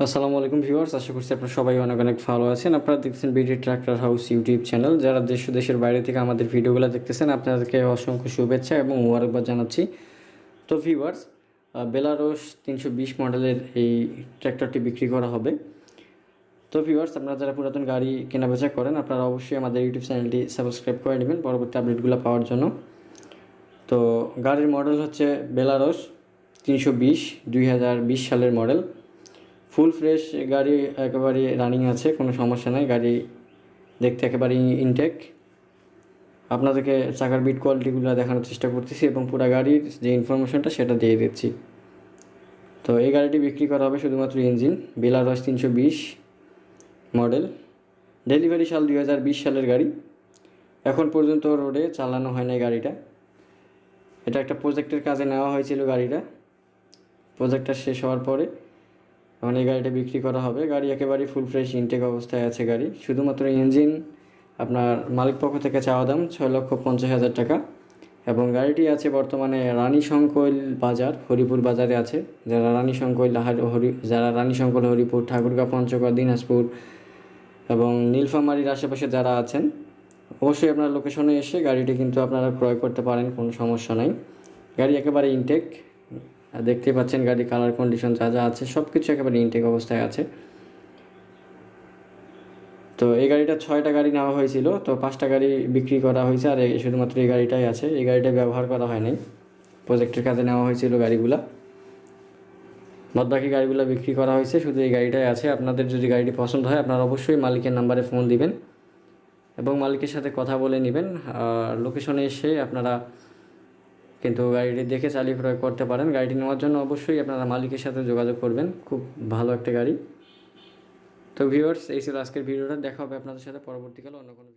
আসসালামু আলাইকুম ভিউয়ার্স, আশা করছি আপনারা সবাই অনেক অনেক ভালো আছেন। আপনারা দেখছেন BD tractor house YouTube channel যারা দেশ দেশের বাইরে থেকে আমাদের ভিডিওগুলো দেখতেছেন, আপনাদেরকে অসংখ্য শুভেচ্ছা এবং মুবারকবাদ জানাচ্ছি। তো ভিউয়ার্স বেলারোস তিনশো মডেলের এই ট্র্যাক্টরটি বিক্রি করা হবে। তো ভিউয়ার্স, আপনারা যারা পুরাতন গাড়ি কেনাবেচা করেন, আপনারা অবশ্যই আমাদের ইউটিউব চ্যানেলটি সাবস্ক্রাইব করে নেবেন পরবর্তী আপডেটগুলো পাওয়ার জন্য। তো গাড়ির মডেল হচ্ছে বেলারোস তিনশো বিশ সালের মডেল ফুল ফ্রেশ গাড়ি একেবারে রানিং আছে, কোনো সমস্যা নাই। গাড়ি দেখতে একেবারে ইনটেক আপনাদেরকে চাকার বিট কোয়ালিটিগুলো দেখানোর চেষ্টা করতেছি এবং পুরো গাড়ির যে ইনফরমেশনটা সেটা দিয়ে দিচ্ছি। তো এই গাড়িটি বিক্রি করা হবে শুধুমাত্র ইঞ্জিন বেলারস তিনশো বিশ মডেল ডেলিভারি সাল দুই হাজার বিশ সালের গাড়ি। এখন পর্যন্ত রোডে চালানো হয় না এই গাড়িটা। এটা একটা প্রজেক্টের কাজে নেওয়া হয়েছিল গাড়িটা। প্রজেক্টটা শেষ হওয়ার পরে এখন এই গাড়িটা বিক্রি করা হবে। গাড়ি একেবারেই ফুল ফ্রেশ ইনটেক অবস্থায় আছে গাড়ি। শুধুমাত্র ইঞ্জিন আপনার মালিক পক্ষ থেকে চাওয়া দাম ছয় লক্ষ পঞ্চাশ হাজার টাকা। এবং গাড়িটি আছে বর্তমানে রানী শঙ্কৈল বাজার হরিপুর বাজারে আছে। যারা রানী শঙ্কৈল হরি, যারা রানী শঙ্কৈল হরিপুর, ঠাকুরগাঁ, পঞ্চগড়, দিনাজপুর এবং নীলফামারীর আশেপাশে যারা আছেন, অবশ্যই আপনার লোকেশনে এসে গাড়িটি কিন্তু আপনারা ক্রয় করতে পারেন, কোনো সমস্যা নাই। গাড়ি একেবারে ইনটেক দেখতে পাচ্ছেন গাড়ি কালার কন্ডিশন যা যা আছে সব কিছু একেবারে ইনটেক অবস্থায় আছে। তো এই গাড়িটা ছয়টা গাড়ি নেওয়া হয়েছিল, তো পাঁচটা গাড়ি বিক্রি করা হয়েছে আর এই শুধুমাত্র এই গাড়িটাই আছে। এই গাড়িটা ব্যবহার করা হয়নি। প্রজেক্টের কাজে নেওয়া হয়েছিল গাড়িগুলা। বাদ বাকি গাড়িগুলো বিক্রি করা হয়েছে, শুধু এই গাড়িটাই আছে। আপনাদের যদি গাড়িটি পছন্দ হয়, আপনারা অবশ্যই মালিকের নাম্বারে ফোন দিবেন এবং মালিকের সাথে কথা বলে নেবেন। আর লোকেশনে এসে আপনারা কিন্তু গাড়িটি দেখে চালিয়ে প্রয়োগ করতে পারেন। গাড়িটি নেওয়ার জন্য অবশ্যই আপনারা মালিকের সাথে যোগাযোগ করবেন। খুব ভালো একটা গাড়ি। তো ভিউয়ার্স এই ছিল আজকের ভিডিওটা। দেখা হবে আপনাদের সাথে পরবর্তীকালে অন্য কোনো